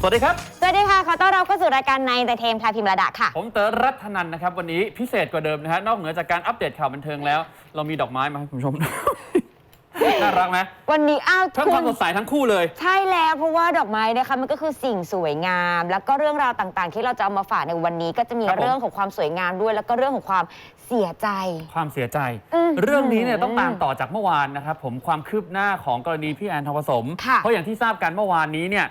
สวัสดีครับ สวัสดีค่ะ ขอต้อนรับเข้าสู่รายการในแต่เทมค่ะพิมระดาค่ะ ผมเต๋อรัตนันนะครับ วันนี้พิเศษกว่าเดิมนะฮะนอกเหนือจากการอัปเดตข่าวบันเทิงแล้ว เรามีดอกไม้มาให้คุณผู้ชม น่ารักไหมวันนี้อ้าวเพิ่มคุความณสดใสทั้งคู่เลย ใช่แล้วเพราะว่าดอกไม้นะคะมันก็คือสิ่งสวยงาม แล้วก็เรื่องราวต่างๆ ที่เราจะเอามาฝากในวันนี้ ก็จะมีครับผม เรื่องของความสวยงามด้วย แล้วก็เรื่องของความเสียใจ ความเสียใจ อืมเรื่องนี้เนี่ยต้องตามต่อจากเมื่อวานนะครับผมความคืบหน้าของกรณีพี่แอนทองผสม ค่ะเพราะอย่างที่ทราบกันเมื่อวานนี้เนี่ย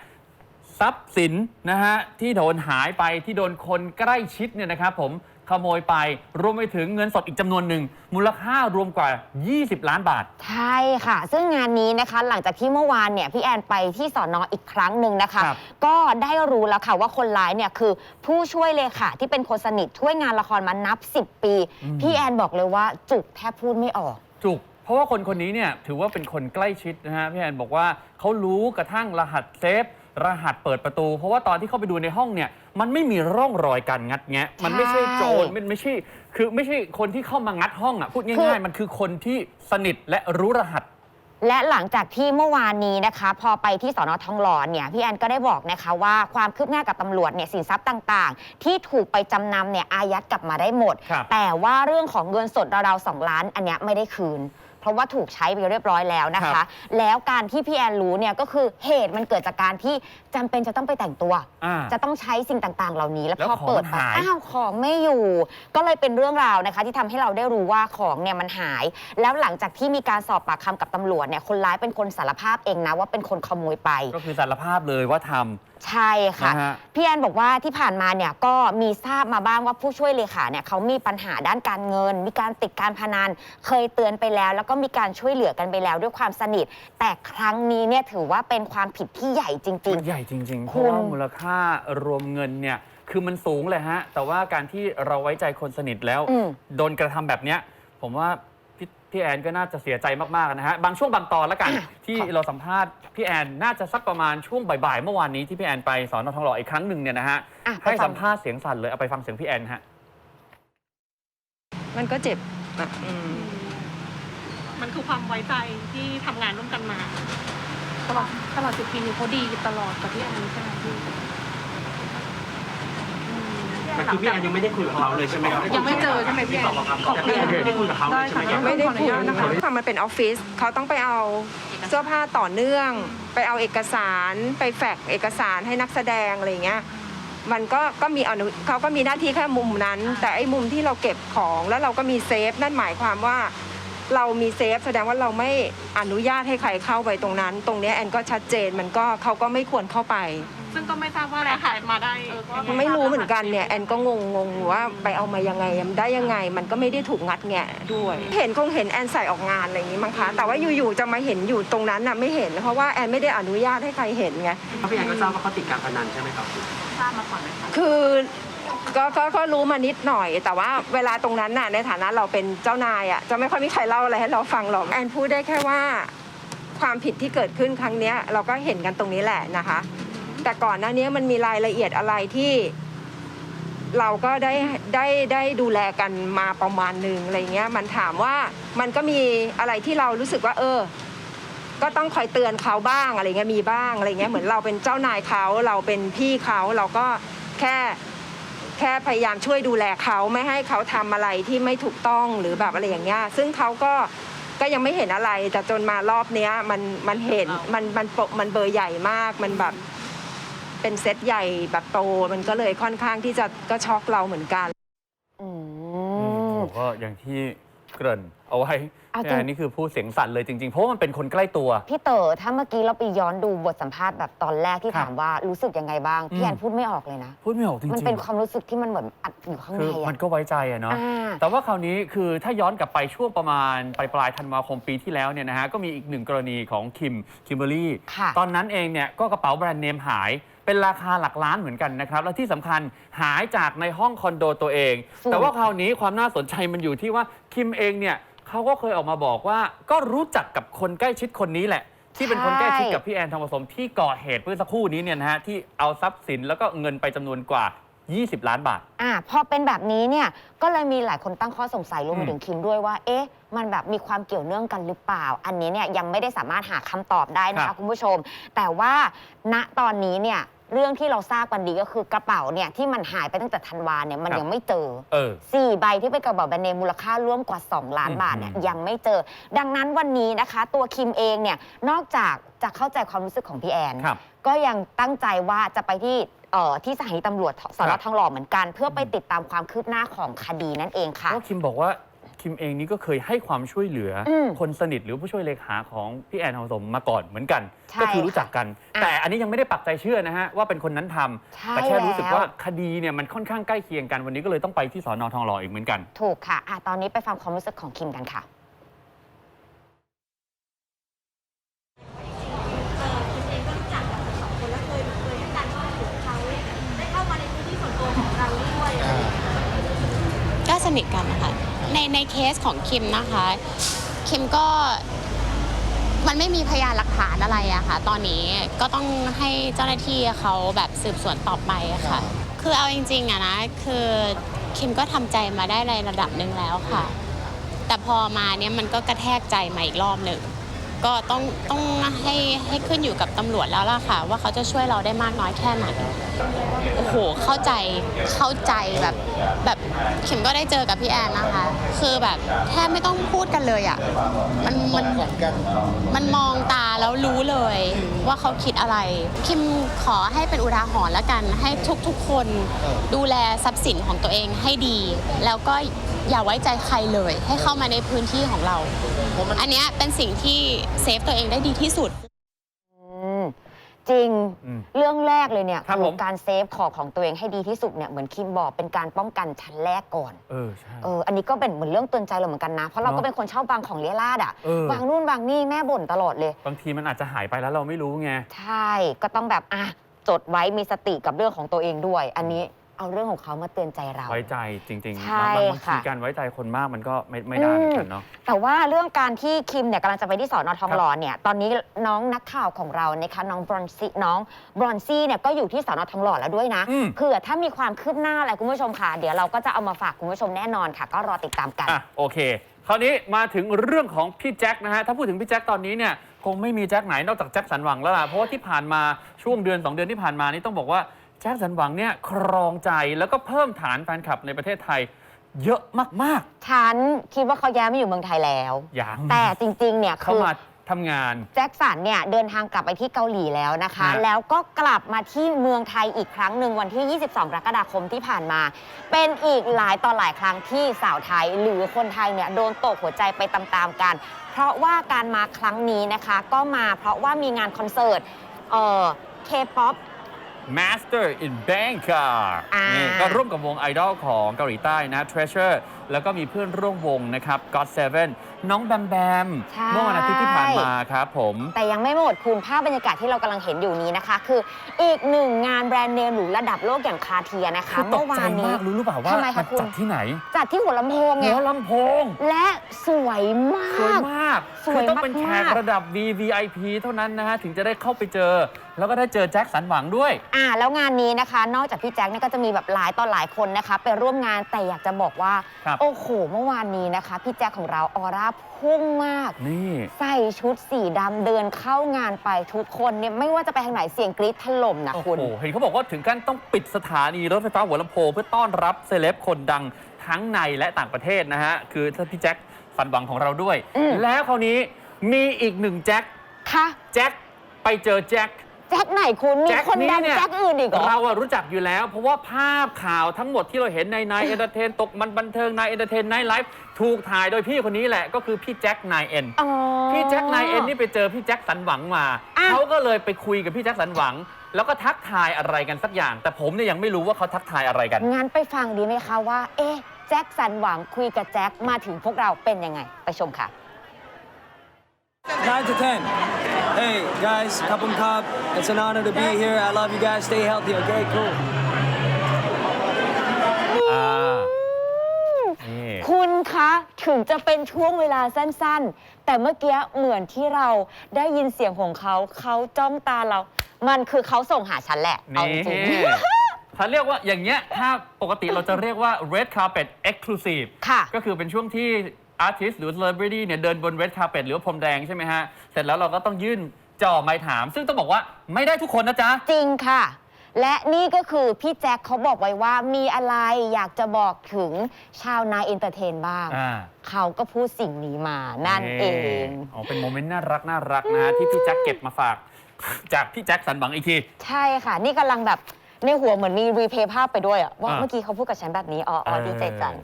ทรัพย์สินนะฮะที่โดนหายไปที่โดนคนใกล้ชิดเนี่ยนะครับผมขโมยไปรวมไปถึงเงินสดอีกจำนวนหนึ่ง มูลค่ารวมกว่า 20 ล้านบาท ใช่ค่ะ ซึ่งงานนี้นะคะหลังจากที่เมื่อวานเนี่ยพี่แอนไปที่สอนออีกครั้งหนึ่งนะคะ ครับก็ได้รู้แล้วค่ะว่าคนร้ายเนี่ยคือผู้ช่วยเลยค่ะที่เป็นคนสนิทช่วยงานละครมานับ 10 ปีพี่แอนบอกเลยว่าจุกแทบพูดไม่ออก จุก เพราะว่าคนคนนี้เนี่ยถือว่าเป็นคนใกล้ชิดนะฮะพี่แอนบอกว่าเขารู้กระทั่งรหัสเซฟ รหัสเปิดประตู เพราะว่าตอนที่เข้าไปดูในห้องเนี่ยมันไม่มีร่องรอยการงัดแงะ มันไม่ใช่โจรมันไม่ใช่ คือไม่ใช่คนที่เข้ามางัดห้องอะพูดคืง่ายอๆมันคือคนที่สนิทและรู้รหัสและหลังจากที่เมื่อวานนี้นะคะ พอไปที่สอนอทองหล่อเนี่ยพี่แอนก็ได้บอกนะคะว่าความคืบหน้ากับตำรวจเนี่ยสินทรัพย์ต่างๆ ที่ถูกไปจำนำเนี่ยอายัดกลับมาได้หมดครับแต่ว่าเรื่องของเงินสดราวๆสองล้านอันเนี้ยไม่ได้คืน เพราะว่าถูกใช้ไปเรียบร้อยแล้วนะครัคะบแล้วการที่พี่แอนรู้เนี่ยก็คือเหตุมันเกิดจากการที่จำเป็นจะต้องไปแต่งตัว อ่า จะต้องใช้สิ่งต่างๆ เหล่านี้แล้วแล้วพอของเปิดมันไปหาย อ้าวของไม่อยู่ ก็เลยเป็นเรื่องราวนะคะ ที่ทำให้เราได้รู้ว่าของเนี่ยมันหาย แล้วหลังจากที่มีการสอบปากคำกับตำรวจเนี่ยคนร้ายเป็นคนสารภาพเองนะว่าเป็นคนขโมยไป ก็คือสารภาพเลยว่าทำใช่ค่ะ นะฮะ พี่แอนบอกว่าที่ผ่านมาเนี่ยก็มีทราบมาบ้างว่าผู้ช่วยเลขาเนี่ยเขามีปัญหาด้านการเงิน มีการติดการพนันเคยเตือนไปแล้ว แล้วก็มีการช่วยเหลือกันไปแล้วด้วยความสนิท แต่ครั้งนี้เนี่ยถือว่าเป็นความผิดที่ใหญ่จริง มันใหญ่จริงๆ เพคุราะณว่ามูลค่ารวมเงินเนี่ย คือมันสูงเลยฮะ แต่ว่าการที่เราไว้ใจคนสนิทแล้ว อืม โดนกระทำแบบเนี้ย ผมว่า พี่พี่แอนก็น่าจะเสียใจมากๆนะฮะบางช่วงบางตอนแล้วกันอะที่ขอเราสัมภาษณ์พี่แอนน่าจะสักประมาณช่วงบ่ายๆเมื่อวานนี้ที่พี่แอนไปสอนอทองหล่ออีกครั้งหนึ่งเนี่ยนะฮะอะไปให้ฟังสัมภาษณ์เสียงสั่นเลยเอาไปฟังเสียงพี่แอนฮะ มันก็เจ็บอะอืมมันคือความไว้ใจที่ทำงานร่วมกันมา ตลอดตลอดสิบปีนี้เขาดีตลอดกับพี่แอนใช่ไหมพี่อืม แต่คือพี่แอนยังไม่ได้คุยกับเขาเลยใช่ไหมครับยังไม่เจอใช่ไหมพี่แอนแต่พี่แอนยังไม่ได้คุยกับเขาเลยใช่ไหมครับไม่ได้คุยนะคะทำมันเป็นออฟฟิศเขาต้องไปเอาเสื้อผ้าต่อเนื่อง ไปเอาเอกสารไปแฟกซ์เอกสารให้นักแสดงอะไรอย่างเงี้ยมันก็ก็มีอนุเขาก็มีหน้าที่แค่มุมนั้น แต่ไอ้มุมที่เราเก็บของแล้วเราก็มีเซฟนั่นหมายความว่า เรามีเซฟแสดงว่าเราไม่อนุญาตให้ใครเข้าไปตรงนั้น ตรงเนี้ยแอนก็ชัดเจนมันก็เขาก็ไม่ควรเข้าไป ซึ่งก็ไม่ทราบว่าอะไรหายมาได้ไม่รู้เหมือนกันเนี่ยแอนก็งงงงว่าไปเอามายังไงมันได้ยังไง มันก็ไม่ได้ถูกงัดแงะด้วย เห็นคงเห็นแอนใส่ออกงานอะไรอย่างนี้มั้งคะแต่ว่าอยู่ๆจะมาเห็นอยู่ตรงนั้นน่ะไม่เห็น เพราะว่าแอนไม่ได้อนุญาตให้ใครเห็นไง พี่แอนก็ทราบว่าเขาติดการพนันใช่ไหมครับ ทราบมาก่อนไหมคะ คือ ก็ก็ก็รู้มานิดหน่อย แต่ว่าเวลาตรงนั้นน่ะในฐานะเราเป็นเจ้านายอะจะไม่ค่อยมีใครเล่าอะไรให้เราฟังหรอกแอนพูดได้แค่ว่าความผิดที่เกิดขึ้นครั้งเนี้ย เราก็เห็นกันตรงนี้แหละนะคะ แต่ก่อนหน้านี้มันมีรายละเอียดอะไรที่ เราก็ได้ได้ได้ดูแลกันมาประมาณหนึ่งอะไรเงี้ย มันถามว่ามันก็มีอะไรที่เรารู้สึกว่า เออ ก็ต้องคอยเตือนเขาบ้างอะไรเงี้ยมีบ้างอะไรเงี้ยเหมือนเราเป็นเจ้านายเขาเราเป็นพี่เขาเราก็แค่ แค่พยายามช่วยดูแลเขาไม่ให้เขาทำอะไรที่ไม่ถูกต้องหรือแบบอะไรอย่างเงี้ยซึ่งเขาก็ก็ยังไม่เห็นอะไร แต่จนมารอบเนี้ยมันมันเห็นมันมันปกมันเบอร์ใหญ่มากมันแบบเป็นเซตใหญ่แบบโตมันก็เลยค่อนข้างที่จะก็ช็อกเราเหมือนกันๆอืมก็อย่างที่เกริ่นเอาไว้ เอาจริพี่งแอนนี่คือพูดเสียงสั่นเลยจริงๆ เพราะว่ามันเป็นคนใกล้ตัว พี่เต๋อถ้าเมื่อกี้เราไปย้อนดูบทสัมภาษณ์แบบตอนแรกที่ครับถามว่ารู้สึกยังไงบ้างอืมพี่แอนพูดไม่ออกเลยนะ พูดไม่ออกจริงๆมันเป็นความรู้สึกที่มันเหมือนอัดอยู่ข้างคืในอมัอะนก็ไว้ใจอะเนาะ อ่า แต่ว่าคราวนี้คือถ้าย้อนกลับไปช่วงประมาณปลายปลายๆธันวาคมปีที่แล้วเนี่ยนะฮะก็มีอีกหนึ่งกรณีของคิมคิมเบอรี่ค่ะ ตอนนั้นเองเนี่ยก็กระเป๋าแบรนด์เนมหาย เป็นราคาหลักล้านเหมือนกันนะครับ และที่สำคัญหายจากในห้องคอนโดตัวเอง แต่ว่าคราวนี้ความน่าสนใจมันอยู่ที่ว่าคิมเองเนี่ย เขาก็เคยออกมาบอกว่า ก็รู้จักกับคนใกล้ชิดคนนี้แหละ ที่เป็นคนใกล้ชิดกับพี่แอนทองผสมที่ก่อเหตุเมื่อสักครู่นี้เนี่ยนะฮะที่เอาทรัพย์สินแล้วก็เงินไปจำนวนกว่า 20 ล้านบาท อ่าพอเป็นแบบนี้เนี่ยก็เลยมีหลายคนตั้งข้อสงสัยรวมไปอืมถึงคิมด้วยว่า เอ๊ะ มันแบบมีความเกี่ยวเนื่องกันหรือเปล่า อันนี้เนี่ยยังไม่ได้สามารถหาคำตอบได้นะครัคะบคุณผู้ชม แต่ว่าณตอนนี้เนี่ย เรื่องที่เราทราบกันดีก็คือกระเป๋าเนี่ยที่มันหายไปตั้งแต่ธันวาเนี่ยมันครับยังไม่เจอเออ สี่ใบที่เป็นกระเป๋าแบรนด์เนมมูลค่าร่วมกว่า 2 ล้านบาทเนี่ยอืม ยังไม่เจอ ดังนั้นวันนี้นะคะ ตัวคิมเองเนี่ยนอกจากจะเข้าใจความรู้สึกของพี่แอน ครับ ก็ยังตั้งใจว่าจะไปที่เอ่อที่สถานีตำรวจสนครับทองหล่อเหมือนกัน เพื่อไปติดตามความคืบหน้าของคดีนั่นเองค่ะเพราะคิมบอกว่า คิมเองนี่ก็เคยให้ความช่วยเหลืออมคนสนิทหรือผู้ช่วยเลขาของพี่แอนทองสมมาก่อนเหมือนกัน ใช่ก็คือรู้จักกัน ค่ะแต่อันนี้ยังไม่ได้ปักใจเชื่อนะฮะว่าเป็นคนนั้นทำใช่แต่แค่รู้สึกแล้ว ว่าคดีเนี่ยมันค่อนข้างใกล้เคียงกันวันนี้ก็เลยต้องไปที่สอนอทองหล่ออีกเหมือนกัน ถูกค่ะอะ ตอนนี้ไปฟังความรู้สึกของคิมกันค่ะก็สนิทกันนะคะ ในในเคสของคิมนะคะคิมก็มันไม่มีพยานหลักฐานอะไรอะค่ะ ตอนนี้ก็ต้องให้เจ้าหน้าที่เขาแบบสืบสวนต่อไปอะค่ะ คือเอาจริงๆอะนะ คือคิมก็ทำใจมาได้ในระดับหนึ่งแล้วค่ะ แต่พอมาเนี่ยมันก็กระแทกใจมาอีกรอบหนึ่ง ก็ต้องต้องให้ให้ขึ้นอยู่กับตำรวจแล้วล่ะค่ะ ว่าเขาจะช่วยเราได้มากน้อยแค่ไหนโอ้โหเข้าใจเข้าใจแบบแบบเข็มก็ได้เจอกับพี่แอนนะคะ คือแบบแทบไม่ต้องพูดกันเลยอะ่ะมันมันมันมองตาแล้วรู้เลย ว่าเขาคิดอะไรคิมขอให้เป็นอุทาหรณ์แล้วกัน ให้ทุกๆคนดูแลทรัพย์สินของตัวเองให้ดี แล้วก็อย่าไว้ใจใครเลย ให้เข้ามาในพื้นที่ของเรา อันนี้เป็นสิ่งที่เซฟตัวเองได้ดีที่สุด อืมจริงอืมเรื่องแรกเลยเนี่ยครับคือผม การเซฟของของตัวเองให้ดีที่สุดเนี่ยเหมือนคิมบอกเป็นการป้องกันชั้นแรกก่อนเออใช่ เอออันนี้ก็เป็นเหมือนเรื่องเตือนใจเราเหมือนกันนะ เพราะเราเนก็อะเป็นคนชอบบางของเลี้ยราดอะเออ บางนู่นบางนี่แม่บ่นตลอดเลย บางทีมันอาจจะหายไปแล้วเราไม่รู้ไง ใช่ก็ต้องแบบอะจดไว้มีสติกับเรื่องของตัวเองด้วย อันนี้ เอาเรื่องของเขามาเตือนใจเรา ไว้ใจจริงๆใช่บางบางทีค่ะ การไว้ใจคนมากมันก็ไม่ไม่ได้เหมือนกันเนาะ แต่ว่าเรื่องการที่คิมเนี่ยกำลังจะไปที่สอนอทองหล่อเนี่ยตอนนี้น้องนักข่าวของเรานะคะน้องบรอนซี่น้องบรอนซี่เนี่ยก็อยู่ที่สอนอทองหล่อแล้วด้วยนะอืม เผื่อถ้ามีความคืบหน้าอะไรคุณผู้ชมค่ะ เดี๋ยวเราก็จะเอามาฝากคุณผู้ชมแน่นอนค่ะ ก็รอติดตามกัน อะโอเค คราวนี้มาถึงเรื่องของพี่แจ็คนะฮะ ถ้าพูดถึงพี่แจ็คตอนนี้เนี่ย คงไม่มีแจ็คไหนนอกจากแจ็คสันหวังแล้วล่ะ เพราะว่าที่ผ่านมาช่วงเดือน 2 เดือนที่ผ่านมานี่ต้องบอกว่า แจ็คสันหวังเนี่ยครองใจแล้วก็เพิ่มฐานแฟนคลับในประเทศไทย เยอะมากฉันคิดว่าเขาย้ายมาอยู่เมืองไทยแล้ว ๆ อย่างแต่จริง ๆ เนี่ยเขาคือมาทำงาน แจ็คสันเนี่ยเดินทางกลับไปที่เกาหลีแล้วนะคะ ฮะ แล้วก็กลับมาที่เมืองไทยอีกครั้งหนึ่งวันที่ 22 กรกฎาคมที่ผ่านมา เป็นอีกหลายต่อหลายครั้งที่สาวไทยหรือคนไทยเนี่ยโดนตกหัวใจไปตามๆกัน เพราะว่าการมาครั้งนี้นะคะ ก็มาเพราะว่ามีงานคอนเสิร์ตเอ่อ K-POP Master in Bangkok อ่านี่ นี่ก็ร่วมกับวงไอดอลของเกาหลีใต้นะ Treasure แล้วก็มีเพื่อนร่วมวงนะครับ God Seven น้องแบมแบมใช่ เมื่อวันอาทิตย์ที่ผ่านมาครับผม แต่ยังไม่หมดคุณภาพบรรยากาศที่เรากำลังเห็นอยู่นี้นะคะ คืออีกหนึ่งงานแบรนด์เนมหรือระดับโลกอย่างคาเทียนะคะคือตเมื่กอวาใจนนี้ มากรู้หรือเปล่าว่าทำไมคะมันคุณ จัดที่ไหนจัดที่หัวลำโพงไงหัวลำโพงและสวยมาสวยก มากสวยคือต้องเป็นแขกมากๆ ระดับ VVIP เท่านั้นนะฮะ ถึงจะได้เข้าไปเจอ แล้วก็ได้เจอแจ็คสันหวังด้วย อ่าแล้วงานนี้นะคะ นอกจากพี่แจ็คเนี่ยก็จะมีแบบหลายต่อหลายคนนะคะ ไปร่วมงานแต่อยากจะบอกว่า ครับ โอ้โห เมื่อวานนี้นะคะ พี่แจ็คของเราออร่าพุ่งมาก นี่ใส่ชุดสีดำเดินเข้างานไปทุกคนเนี่ยไม่ว่าจะไปทางไหนเสียงกรี๊ดถล่มนะโอ้โหคุณ เห็นเขาบอกว่าถึงขั้นต้องปิดสถานีรถไฟฟ้าหัวลำโพงเพื่อต้อนรับเซเลบคนดังทั้งในและต่างประเทศนะฮะ คือถ้าพี่แจ็คสันหวังของเราด้วย อืม แล้วคราวนี้มีอีกหนึ่งแจ็ค ค่ะ แจ็คไปเจอแจ็ค แจ็คไหนคุณ มีแจ็คคนนี้ดังเนี่ยแจ็คอื่นอีกเหรอ เราอะรู้จักอยู่แล้ว เพราะว่าภาพข่าวทั้งหมดที่เราเห็นในนายเอนเตอร์เทนตกมันบันเทิงนายเอนเตอร์เทนไนท์ไลฟ์ถูกถ่ายโดยพี่คนนี้แหละก็คือพี่แจ็คนายเอ็นอ๋อพี่แจ็คนายเอ็นนี่ไปเจอพี่แจ็คสันหวังมาอะ เขาก็เลยไปคุยกับพี่แจ็คสันหวัง แล้วก็ทักทายอะไรกันสักอย่าง แต่ผมเนี่ยยังไม่รู้ว่าเขาทักทายอะไรกัน งั้นไปฟังดีไหมคะว่า เอ๊ะ แจ็คสันหวังคุยกับแจ็คมาถึงพวกเราเป็นยังไง ไปชมค่ะ 9 to 10. Hey, guys, Kapung Cup. It's an honor to be here. I love you guys. Stay healthy, okay? Cool. อ่านี่ คุณคะถึงจะเป็นช่วงเวลาสั้นๆ แต่เมื่อกี้เหมือนที่เราได้ยินเสียงของเขาเขาจ้องตาเรา มันคือเขาส่งหาฉันแหละ เอานี่จริงถ้าเรียกว่าอย่างเงี้ย ถ้าปกติเราจะเรียกว่า red carpet exclusive ๆค่ะก็คือเป็นช่วงที่ อาร์ติสหรือ celebrity เนี่ยเดินบน red carpet หรือว่าพรมแดงใช่ไหมฮะ เสร็จแล้วเราก็ต้องยื่นจ่อไม้ถาม ซึ่งต้องบอกว่าไม่ได้ทุกคนนะจ๊ะ จริงค่ะ และนี่ก็คือพี่แจ็คเขาบอกไว้ว่ามีอะไรอยากจะบอกถึงชาวนาเอนเตอร์เทนบ้าง อ่า เขาก็พูดสิ่งนี้มานั่นเอง อ๋อเป็นโมเมนต์น่ารักน่ารักนะฮะที่พี่แจ็คเก็บมาฝาก จากพี่แจ็คสันหวังอีกที ใช่ค่ะ นี่กำลังแบบในหัวเหมือนมีรีเพย์ภาพไปด้วยอะว่าอ่า เมื่อกี้เขาพูดกับฉันแบบนี้อ๋ออ๋อเออดีใจจัง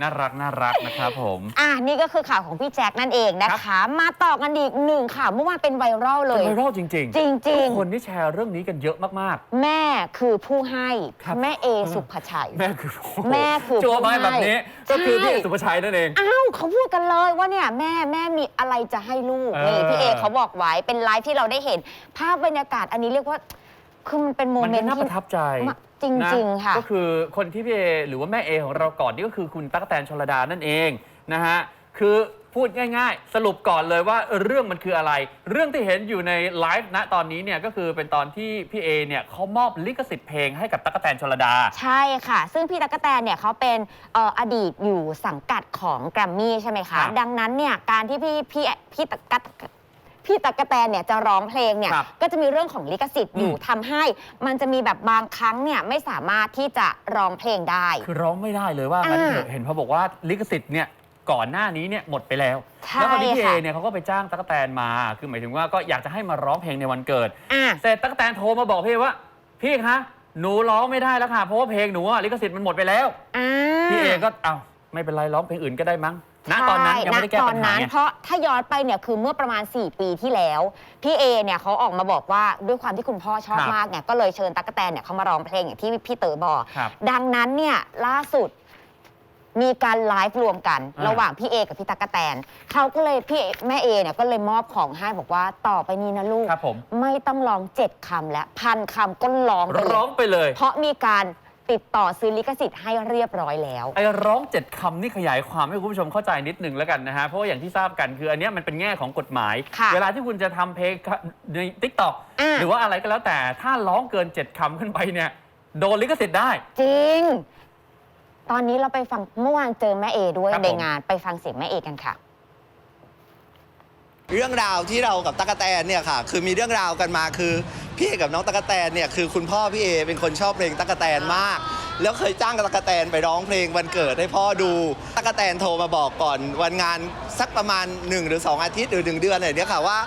น่ารักน่ารักนะครับผม อะนี่ก็คือข่าวของพี่แจ็คนั่นเองนะคะ มาต่อกันอีกหนึ่งข่าวเมื่อวานเป็นไวรัลเลเป็นยไวรัลจริงจริงทุกๆคนที่แชร์เรื่องนี้กันเยอะมาก แม่คือผู้ให้ครับ แม่เอสุภชัย ๆ แม่คือโอ้โหแม่คือจัวไม้ผู้ให้แบบนี้ก็คือใช่พี่เอกสุภชัยนั่นเอง อ้าวเขาพูดกันเลยว่าเนี่ยแม่แม่มีอะไรจะให้ลูกเออนี่พี่เอเขาบอกไว้เป็นไลฟ์ที่เราได้เห็น ภาพบรรยากาศอันนี้เรียกว่า คือมันเป็นโมมันเมนก็ต์น่าปที่ระทับใจมาจริงๆนค่ะ ก็คือคนที่พี่เอหรือว่าแม่เอของเราก่อนนี่ก็คือคุณตั๊กแตนชลดานั่นเองนะฮะคือพูดง่ายๆ สรุปก่อนเลยว่าเรื่องมันคืออะไร เรื่องที่เห็นอยู่ในไลฟ์ณตอนนี้เนี่ยก็คือเป็นตอนที่พี่เอเนี่ยเขามอบลิขสิทธิ์เพลงให้กับตั๊กแตนชลดา ใช่ค่ะ ซึ่งพี่ตั๊กกะแตนเนี่ยเขาเป็นเอ่ออดีตอยู่สังกัดของแกรมมี่ใช่ไหมครัคะ บดังนั้นเนี่ยการที่พี่พี่พี่ตั๊กกะ พี่ตั๊กกะแตนเนี่ยจะร้องเพลงเนี่ยครับก็จะมีเรื่องของลิขสิทธิ์อยู่อืม ทำให้มันจะมีแบบบางครั้งเนี่ยไม่สามารถที่จะร้องเพลงได้ คือร้องไม่ได้เลยว่างั้นเถอะอ่าเห็นเขาบอกว่าลิขสิทธิ์เนี่ยก่อนหน้านี้เนี่ยหมดไปแล้ว ใช่แล้วตอนนี้พี่เอค่ะ เนี่ยเขาก็ไปจ้างตั๊กแตนมา คือหมายถึงว่าก็อยากจะให้มาร้องเพลงในวันเกิด อะ เสร็จตั๊กแตนโทรมาบอกพี่ว่า พี่คะหนูร้องไม่ได้แล้วค่ะเพราะว่าเพลงหนูอะลิขสิทธิ์มันหมดไปแล้ว อ่า พี่เอก็เอ้าไม่เป็นไรร้องเพลงอื่นก็ได้มั้ง ณตอนนั้นยังไม่ได้แก้ณตอปันญหานั้นไง เพราะถ้าย้อนไปเนี่ยคือเมื่อประมาณ 4 ปีที่แล้ว พี่เอเนี่ยเขาออกมาบอกว่าด้วยความที่คุณพ่อชอบครับมากเนี่ยก็เลยเชิญตั๊กกะแตนเนี่ยเขามาร้องเพลงอย่างที่พี่เต๋อบอก ครับดังนั้นเนี่ยล่าสุดมีการไลฟ์รวมกันอ่า ระหว่างพี่เอกับพี่ตั๊กกะแตนเขาก็เลยพี่แม่เอเนี่ยก็เลยมอบของให้บอกว่าต่อไปนี้นะลูก ครับผม ไม่ต้องร้องเจ็ดคำและพันคำก็ร้องไปเลร้องยไปเลย เพราะมีการ ติดต่อซื้อลิขสิทธิ์ให้เรียบร้อยแล้ว ไอ้ร้องเจ็ดคำนี่ขยายความให้คุณผู้ชมเข้าใจนิดหนึ่งแล้วกันนะฮะ เพราะว่าอย่างที่ทราบกันคืออันเนี้ยมันเป็นแง่ของกฎหมาย ค่ะเวลาที่คุณจะทำเพลงในทิกตอกอ่า หรือว่าอะไรก็แล้วแต่ถ้าร้องเกินเจ็ดคำขึ้นไปเนี่ยโดนลิขสิทธิ์ได้ จริง ตอนนี้เราไปฟังเมื่อวานเจอแม่เอด้วยครับผมในงานไปฟังเสียงแม่เอกันค่ะ เรื่องราวที่เรากับตั๊กแตนเนี่ยค่ะ คือมีเรื่องราวกันมาคือพี่เอกับน้องตั๊กแตนเนี่ยคือคุณพ่อพี่เอเป็นคนชอบเพลงตั๊กแตนมาก แล้วเคยจ้างตั๊กแตนไปร้องเพลงวันเกิดให้พ่อดูตั๊กแตนโทรมาบอกก่อน วันงานสักประมาณ 1 หรือ 2 อาทิตย์หรือ 1 เดือนอะไรเนี่ยค่ะว่า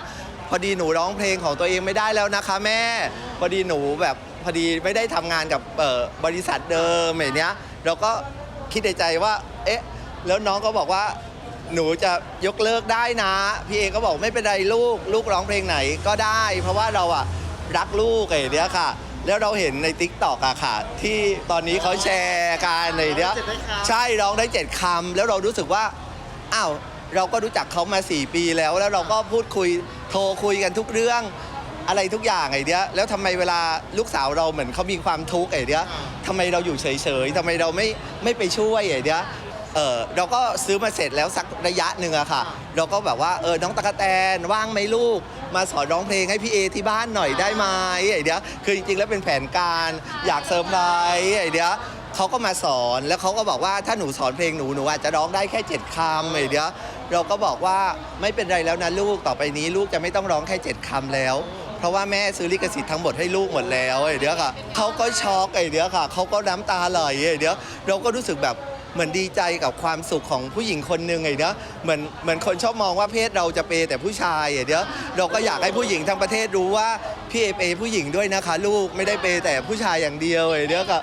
พอดีหนูร้องเพลงของตัวเองไม่ได้แล้วนะคะ แม่ พอดีหนูแบบพอดีไม่ได้ทำงานกับบริษัทเดิมอย่างเนี้ยเราก็คิดในใจว่าเอ๊ะแล้วน้องก็บอกว่า หนูจะยกเลิกได้นะ พี่เอก็บอกไม่เป็นไรลูก ลูกร้องเพลงไหนก็ได้ เพราะว่าเราอะรักลูกไอ้เนี้ยค่ะ แล้วเราเห็นใน t ิ k t o k อะค่ะ ที่ตอนนี้เขาแชร์กันในเนี้ยใช่ร้องได้เจ็ดคำแล้วเรารู้สึกว่าอ้าวเราก็รู้จักเขามา 4 ปีแล้ว แล้วเราก็พูดคุยโทรคุยกันทุกเรื่องอะไรทุกอย่างไอ้เนี้ยแล้วทำไมเวลาลูกสาวเราเหมือนเขามีความทุกข์ไอ้เนี้ยทำไมเราอยู่เฉยๆทำไมเราไม่ไม่ไปช่วยไอ้เนี้ย เออเราก็ซื้อมาเสร็จแล้วสักระยะหนึ่งอะค่ะ เราก็แบบว่าเออน้องตะกะแตนว่างไหมลูก มาสอนร้องเพลงให้พี่เอที่บ้านหน่อยได้ไหมไอ้เนี้ยคือจริงๆแล้วเป็นแผนการอยากเซอร์ไพรส์ไอ้เนี้ยเขาก็มาสอนแล้วเขาก็บอกว่าถ้าหนูสอนเพลงหนูหนูอาจจะร้องได้แค่เจ็ดคำไอ้เนี้ยเราก็บอกว่าไม่เป็นไรแล้วนะลูกต่อไปนี้ลูกจะไม่ต้องร้องแค่เจ็ดคำแล้วเพราะว่าแม่ซื้อลิขสิทธิ์ทั้งหมดให้ลูกหมดแล้วไอ้เดียวค่ะเขาก็ช็อกไอ้เดียวค่ะเขาก็น้ำตาไหลไอ้เดียวเราก็รู้สึกแบบ เหมือนดีใจกับความสุขของผู้หญิงคนหนึ่งไอ้เดียวเหมือนเหมือนคนชอบมองว่าเพศเราจะเปย์แต่ผู้ชายไอ้เดียวเราก็อยากให้ผู้หญิงทั้งประเทศรู้ว่าพี่เอเปย์ผู้หญิงด้วยนะคะ ลูกไม่ได้เปย์แต่ผู้ชายอย่างเดียวไอ้เดียวค่ะ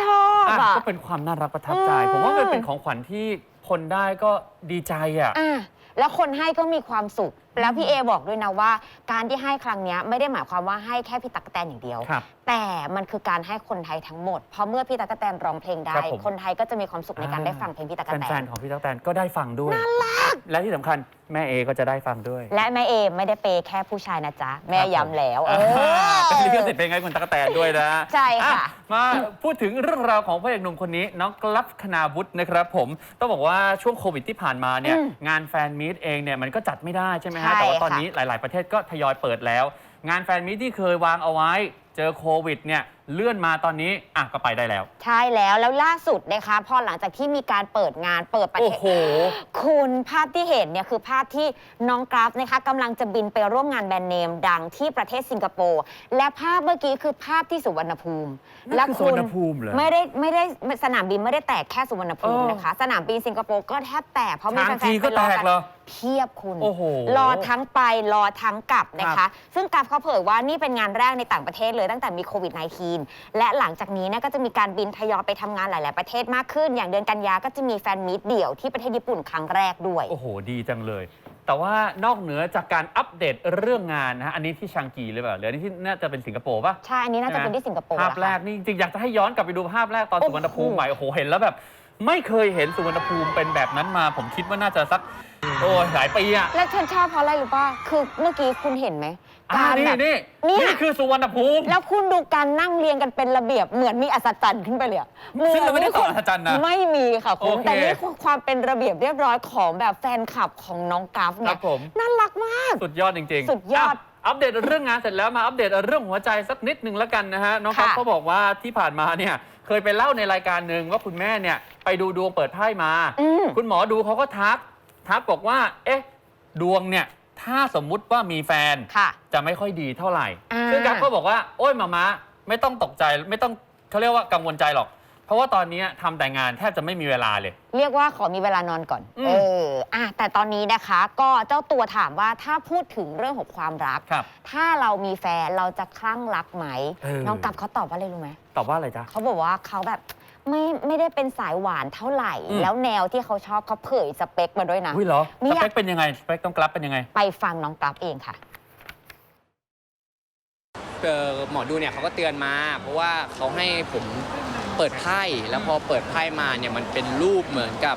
ชอบอะอะ ก็เป็นความน่ารักประทับใจอืมผมว่ามันเป็นของขวัญที่คนได้ก็ดีใจอะ อะแล้วคนให้ก็มีความสุข แล้วพี่เอบอกด้วยนะว่า การที่ให้ครั้งเนี้ยไม่ได้หมายความว่าให้แค่พี่ตั๊กกะแตนอย่างเดียว ครับ แต่มันคือการให้คนไทยทั้งหมด เพราะเมื่อพี่ตั๊กกะแตนร้องเพลงได้ ครับผม คนไทยก็จะมีความสุขในการได้ฟังเพลงพี่ตั๊กกะแตแฟนนๆของพี่ตั๊กแตนก็ได้ฟังด้วยน่ารักและที่สำคัญแม่เอก็จะได้ฟังด้วยและแม่เอไม่ได้เปย์แค่ผู้ชายนะจ๊ะ แม่ย้ำแล้วเออ่าอเป็นลิขสิทธิ์เพลงให้คุณตั๊กแตนด้วยนะใช่ค่ะ อ่มาพูดถึงเรื่องราวของพระเอกหนุ่มคนนี้ น้องกลับคณาวุฒินะครับ ผมต้องบอกว่าช่วงโควิดที่ผ่านมาเนี่ยอืมงานแฟนมีตเองเนี่ยมันก็จัดไม่ได้ใช่ไหมใช่ฮะแต่ว่าตอนค่ะ นี้หลาย ๆ ประเทศก็ทยอยเปิดแล้ว งานแฟนมีตที่เคยวางเอาไว้ เจอโควิดเนี่ยเลื่อนมาตอนนี้อะก็ไปได้แล้ว ใช่แล้วแล้วล่าสุดนะคะพอหลังจากที่มีการเปิดงานเปิดประโอ้เทศโห คุณภาพที่เห็นเนี่ยคือภาพที่น้องกราฟนะคะกำลังจะบินไปร่วมงานแบรนด์เนมดังที่ประเทศสิงคโปร์และภาพเมื่อกี้คือภาพที่สุวรรณภูมินั่นคือสุวรรณภูมิเหรอไม่ได้ไม่ได้สนามบินไม่ได้แตกแค่สุวรรณภูมิเออ นะคะ สนามบินสิงคโปร์ก็แทบแตกเพราะมีทางแฟจีนนๆก็ไปรอแตกกันเหรอ เพียบคุณ โอ้โห รอทั้งไปรอทั้งกลับนะครัคะบซึ่งกราฟเขาเผยว่านี่เป็นงานแรกในต่างประเทศเลยตั้งแต่มีโควิด -19 และหลังจากนี้เนยก็จะมีการบินทยอยไปทำงานหลาย ๆ ประเทศมากขึ้น อย่างเดือนกันยาก็จะมีแฟนมีตเดี่ยวที่ประเทศญี่ปุ่นครั้งแรกด้วย โอ้โห ดีจังเลย แต่ว่านอกเหนือจากการอัปเดตเรื่องงานนะฮะ อันนี้ที่ชังกีหรือเปล่าหรืออันนี้ที่น่าจะเป็นสิงคโปร์ป่ะ ใช่ อันนี้น่าจะเป็นที่สิงคโปร์ภาพนะคะแรกนี่จริงๆอยากจะให้ย้อนกลับไปดูภาพแรกตอนโอ้โห สุวรรณภูมิใหม่ โอ้โห เห็นแล้วแบบ ไม่เคยเห็นสุวรรณภูมิเป็นแบบนั้นมา ผมคิดว่าน่าจะสัก โอ้ยหลายปีอะ และฉันชอบเพราะอะไรรู้ป่ะ คือเมื่อกี้คุณเห็นไหม อ่าการนี่แบบ นี่เนี่ย นี่คือสุวรรณภูมิ แล้วคุณดูการนั่งเรียงกันเป็นระเบียบเหมือนมีอัศจรรย์ขึ้นไปเลยอะซึ่งเราไม่ได้หต่อคอัศจรรย์นะไม่มีค่ะคุณ โอเคแต่นี่คือความเป็นระเบียบเรียบร้อยของแบบแฟนคลับของน้องกราฟคเนี่รัยบผม น่ารักมาก สุดยอดจริงๆสุดยอดะอัปเดตเรื่องงานเสร็จแล้วมาอัปเดตเรื่องหัวใจสักนิดหนึ่งแล้วกันนะฮะ น้องครับค่ะ เขาบอกว่าที่ผ่านมาเนี่ยเคยไปเล่าในรายการหนึ่งว่าคุณแม่เนี่ย ไปดูดวงเปิดไพ่มา อืม คุณหมอดูเขาก็ทัก ทักบอกว่า เอ๊ะ ดวงเนี่ย ถ้าสมมุติว่ามีแฟน ค่ะ จะไม่ค่อยดีเท่าไหร่ อ่า ซึ่งกัฟก็บอกว่า โอ้ยมามาไม่ต้องตกใจ ไม่ต้องเขาเรียกว่ากังวลใจหรอก เพราะว่าตอนนี้ทำแต่งานแทบจะไม่มีเวลาเลย เรียกว่าขอมีเวลานอนก่อน อืม เอออะแต่ตอนนี้นะคะ ก็เจ้าตัวถามว่าถ้าพูดถึงเรื่องของความรัก ครับ ถ้าเรามีแฟนเราจะคลั่งรักไหม เออ น้องกับเขาตอบว่าอะไรรู้ไหมตอบว่าอะไรจ๊ะ เขาบอกว่าเขาแบบ ไม่ไม่ได้เป็นสายหวานเท่าไหร่ อืม แล้วแนวที่เขาชอบเขาเผยสเปคมาด้วยนะ อุ้ยเหรอเนี่สยเปคเป็นยังไงสเปคต้องกลับเป็นยังไง ไปฟังน้องกราฟเองค่ะ เอ่อหมอดูเนี่ยเขาก็เตือนมา เพราะว่าเขาให้ผมเปิดไพ่แล้วพอเปิดไพ่มาเนี่ยมันเป็นรูปเหมือนกับ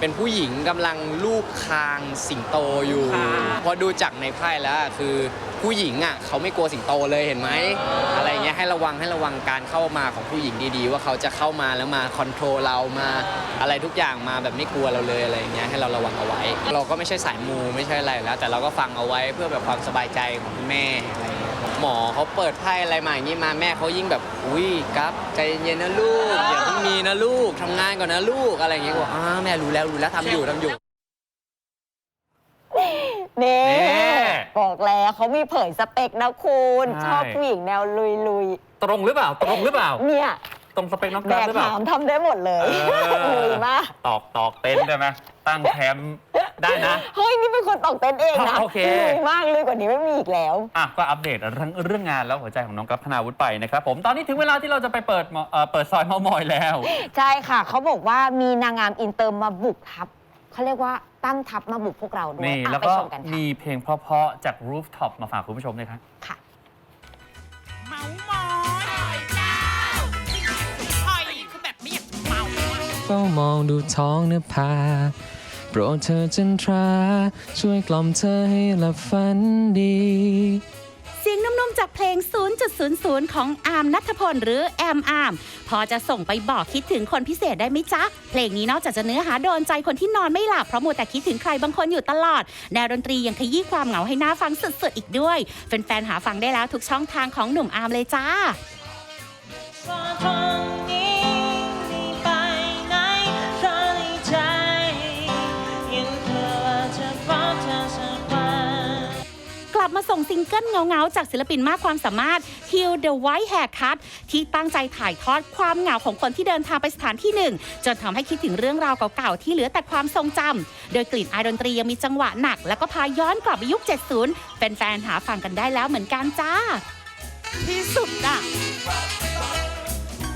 เป็นผู้หญิงกำลังลูบคางสิงโตอยู่พอดูจากในไพ่แล้วอะคือผู้หญิงอะเขาไม่กลัวสิงโตเลยเห็นไหมอะไรเงี้ยให้ระวังให้ระวังการเข้ามาของผู้หญิงดีๆ ว่าเขาจะเข้ามาแล้วมาคอนโทรลเรามาอะไรทุกอย่างมาแบบไม่กลัวเราเลยอะไรเงี้ยให้เราระวังเอาไว้ เราก็ไม่ใช่สายมูไม่ใช่อะไรแล้ว แต่เราก็ฟังเอาไว้เพื่อแบบความสบายใจของคุณแม่อะไรเงี้ย หมอเขาเปิดไพ่อะไรมาอย่างนี้มาแม่เขายิ่งแบบ อุ้ยครับใจเย็นๆนะลูกอย่าเพิ่งมีนะลูกทำงานก่อนนะลูกอะไรเงี้ยก็บอกอ่าแม่รู้แล้วรู้แล้วทำอยู่ทำอยู่เน่เน่ บอกแล้วเขามีเผยสเปคนะคุณ ใช่ ชอบผู้หญิงแนวลุยลุยตรงหรือเปล่า ตรงหรือเปล่า ๆ เนี่ย ตรงสเปคน้องกแบราฟกหรือเปล่าหามทำได้หมดเลยเออลุยมากตอกตอกเต็นท์ได้ไหมตั้งแคมป์ได้นะ เฮ้ย นี่เป็นคนตอกเต้นเองนะโอเคลุยมากเลยกว่านี้ไม่มีอีกแล้ว อะ ก็อัปเดตเรื่องเรื่องงานแล้วหัวใจของน้องกราฟธนาวุฒิไปนะครับผม ตอนนี้ถึงเวลาที่เราจะไปเปิดหมอเอ่อเปิดซอยเมอมอยแล้ว ใช่ค่ะ เขาบอกว่ามีนางงามอินเตอร์มาบุกทัพเขาเรียกว่าตั้งทัพมาบุกพวกเราด้วยนี่อะแล้วไปก็ชมกันค่ะมีเพลงเพราะๆจาก Rooftop มาฝากคุณผู้ชมด้วยครับค่ะ เฝ้ามองดูท้องนภาโปรดเธอจันทรา ช่วยกล่อมเธอให้หลับฝันดี เสียงนุ่มๆจากเพลง 0.00 ของอาร์มนัทพลหรือแอมอาร์มพอจะส่งไปบอกคิดถึงคนพิเศษได้ไหมจ๊ะ เพลงนี้นอกจากจะเนื้อหาโดนใจคนที่นอนไม่หลับเพราะมัวแต่คิดถึงใครบางคนอยู่ตลอด แนวดนตรียังขยี้ความเหงาให้น่าฟังสุดๆอีกด้วยแฟนๆหาฟังได้แล้วทุกช่องทางของหนุ่มอาร์มเลยจ้า ส่งซิงเกิลเงาๆ จากศิลปินมากความสามารถ Heal the White Haircut ที่ตั้งใจถ่ายทอดความเหงาของคนที่เดินทางไปสถานที่หนึ่ง จนทำให้คิดถึงเรื่องราวเก่าๆ ที่เหลือแต่ความทรงจำโดยกลิ่นอายดนตรียังมีจังหวะหนัก แล้วก็พาย้อนกลับไปยุค 70 แฟนๆหาฟังกันได้แล้วเหมือนกันจ้า ที่สุดอะ